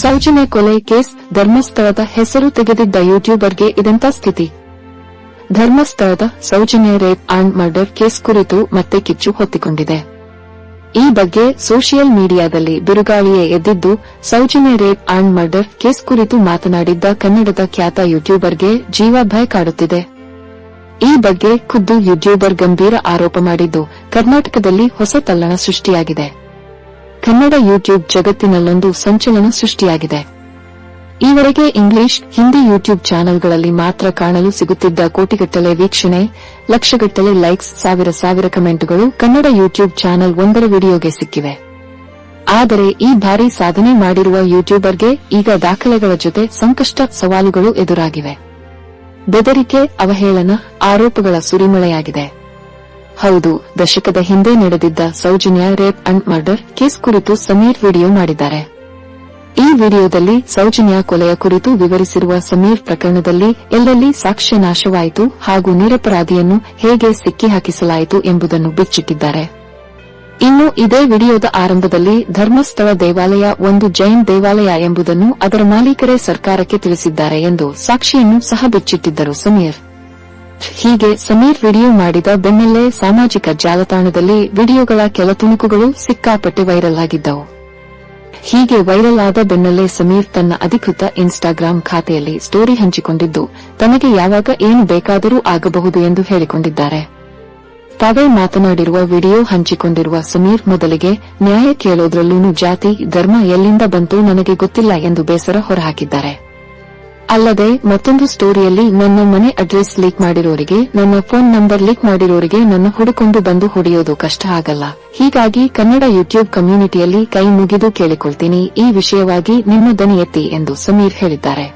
ಸೌಜನ್ಯ ಕೊಲೆ ಕೇಸ್ ಧರ್ಮಸ್ಥಳದ ಹೆಸರು ತೆಗೆದಿದ್ದ ಯೂಟ್ಯೂಬರ್ಗೆ ಇದಂತ ಸ್ಥಿತಿ? ಧರ್ಮಸ್ಥಳದ Soujanya rape and murder case ಕುರಿತು ಮತ್ತೆ ಕಿಚ್ಚು ಹೊತ್ತಿಕೊಂಡಿದೆ. ಈ ಬಗ್ಗೆ ಸೋಷಿಯಲ್ ಮೀಡಿಯಾದಲ್ಲಿ ಬಿರುಗಾಳಿಯೇ ಎದ್ದಿದ್ದು, Soujanya rape and murder case ಕುರಿತು ಮಾತನಾಡಿದ್ದ ಕನ್ನಡದ ಖ್ಯಾತ ಯೂಟ್ಯೂಬರ್ಗೆ ಜೀವಾಭಯ ಕಾಡುತ್ತಿದೆ. ಈ ಬಗ್ಗೆ ಖುದ್ದು ಯೂಟ್ಯೂಬರ್ ಗಂಭೀರ ಆರೋಪ ಮಾಡಿದ್ದು, ಕರ್ನಾಟಕದಲ್ಲಿ ಹೊಸ ತಲ್ಲಣ ಸೃಷ್ಟಿಯಾಗಿದೆ. ಕನ್ನಡ ಯೂಟ್ಯೂಬ್ ಜಗತ್ತಿನಲ್ಲೊಂದು ಸಂಚಲನ ಸೃಷ್ಟಿಯಾಗಿದೆ. ಈವರೆಗೆ ಇಂಗ್ಲಿಷ್, ಹಿಂದಿ ಯೂಟ್ಯೂಬ್ ಚಾನೆಲ್ಗಳಲ್ಲಿ ಮಾತ್ರ ಕಾಣಲು ಸಿಗುತ್ತಿದ್ದ ಕೋಟಿಗಟ್ಟಲೆ ವೀಕ್ಷಣೆ, ಲಕ್ಷಗಟ್ಟಲೆ ಲೈಕ್ಸ್, ಸಾವಿರ ಸಾವಿರ ಕಮೆಂಟ್ಗಳು ಕನ್ನಡ ಯೂಟ್ಯೂಬ್ ಚಾನೆಲ್ ಒಂದರ ವಿಡಿಯೋಗೆ ಸಿಕ್ಕಿವೆ. ಆದರೆ ಈ ಭಾರಿ ಸಾಧನೆ ಮಾಡಿರುವ ಯೂಟ್ಯೂಬರ್ಗೆ ಈಗ ದಾಖಲೆಗಳ ಜೊತೆ ಸಂಕಷ್ಟ ಸವಾಲುಗಳು ಎದುರಾಗಿವೆ. ಬೆದರಿಕೆ, ಅವಹೇಳನ, ಆರೋಪಗಳ ಸುರಿಮಳೆಯಾಗಿದೆ. ಹೌದು, ದಶಕದ ಹಿಂದೆ ನಡೆದಿದ್ದ Soujanya rape and murder case ಕುರಿತು ಸಮೀರ್ ವಿಡಿಯೋ ಮಾಡಿದ್ದಾರೆ. ಈ ವಿಡಿಯೋದಲ್ಲಿ ಸೌಜನ್ಯ ಕೊಲೆಯ ಕುರಿತು ವಿವರಿಸಿರುವ ಸಮೀರ್ ಪ್ರಕರಣದಲ್ಲಿ ಎಲ್ಲೆಲ್ಲಿ ಸಾಕ್ಷ್ಯ ನಾಶವಾಯಿತು ಹಾಗೂ ನಿರಪರಾಧಿಯನ್ನು ಹೇಗೆ ಸಿಕ್ಕಿ ಹಾಕಿಸಲಾಯಿತು ಎಂಬುದನ್ನು ಬಿಚ್ಚಿಟ್ಟಿದ್ದಾರೆ. ಇನ್ನು ಇದೇ ವಿಡಿಯೋದ ಆರಂಭದಲ್ಲಿ ಧರ್ಮಸ್ಥಳ ದೇವಾಲಯ ಒಂದು ಜೈನ್ ದೇವಾಲಯ ಎಂಬುದನ್ನು ಅದರ ಮಾಲೀಕರೇ ಸರ್ಕಾರಕ್ಕೆ ತಿಳಿಸಿದ್ದಾರೆ ಎಂದು ಸಾಕ್ಷಿಯನ್ನು ಸಹ ಬಿಚ್ಚಿಟ್ಟಿದ್ದರು ಸಮೀರ್. ಹೀಗೆ ಸಮೀರ್ ವಿಡಿಯೋ ಮಾಡಿದ ಬೆನ್ನಲ್ಲೇ ಸಾಮಾಜಿಕ ಜಾಲತಾಣದಲ್ಲಿ ವಿಡಿಯೋಗಳ ಕೆಲ ತುಣುಕುಗಳು ಸಿಕ್ಕಾಪಟ್ಟೆ ವೈರಲ್ ಆಗಿದ್ದವು. ಹೀಗೆ ವೈರಲ್ ಆದ ಬೆನ್ನಲ್ಲೇ ಸಮೀರ್ ತನ್ನ ಅಧಿಕೃತ ಇನ್ಸ್ಟಾಗ್ರಾಂ ಖಾತೆಯಲ್ಲಿ ಸ್ಟೋರಿ ಹಂಚಿಕೊಂಡಿದ್ದು, ತನಗೆ ಯಾವಾಗ ಏನು ಬೇಕಾದರೂ ಆಗಬಹುದು ಎಂದು ಹೇಳಿಕೊಂಡಿದ್ದಾರೆ. ತಾವೇ ಮಾತನಾಡಿರುವ ವಿಡಿಯೋ ಹಂಚಿಕೊಂಡಿರುವ ಸಮೀರ್ ಮೊದಲಿಗೆ, ನ್ಯಾಯ ಕೇಳೋದ್ರಲ್ಲೂ ಜಾತಿ, ಧರ್ಮ ಎಲ್ಲಿಂದ ಬಂತು ನನಗೆ ಗೊತ್ತಿಲ್ಲ ಎಂದು ಬೇಸರ ಹೊರಹಾಕಿದ್ದಾರೆ. ಅಲ್ಲದೆ ಮತ್ತೊಂದು ಸ್ಟೋರಿಯಲ್ಲಿ ನನ್ನ ಮನೆ ಅಡ್ರೆಸ್ ಲೀಕ್ ಮಾಡಿರೋರಿಗೆ, ನನ್ನ ಫೋನ್ ನಂಬರ್ ಲೀಕ್ ಮಾಡಿರೋರಿಗೆ ನನ್ನ ಹುಡುಕೊಂಡು ಬಂದು ಹೊಡೆಯೋದು ಕಷ್ಟ ಆಗಲ್ಲ. ಹೀಗಾಗಿ ಕನ್ನಡ ಯೂಟ್ಯೂಬ್ ಕಮ್ಯುನಿಟಿಯಲ್ಲಿ ಕೈ ಮುಗಿದು ಕೇಳಿಕೊಳ್ತೀನಿ. ಈ ವಿಷಯವಾಗಿ ನಿಮ್ಮ ದನಿ ಎಂದು ಸಮೀರ್ ಹೇಳಿದ್ದಾರೆ.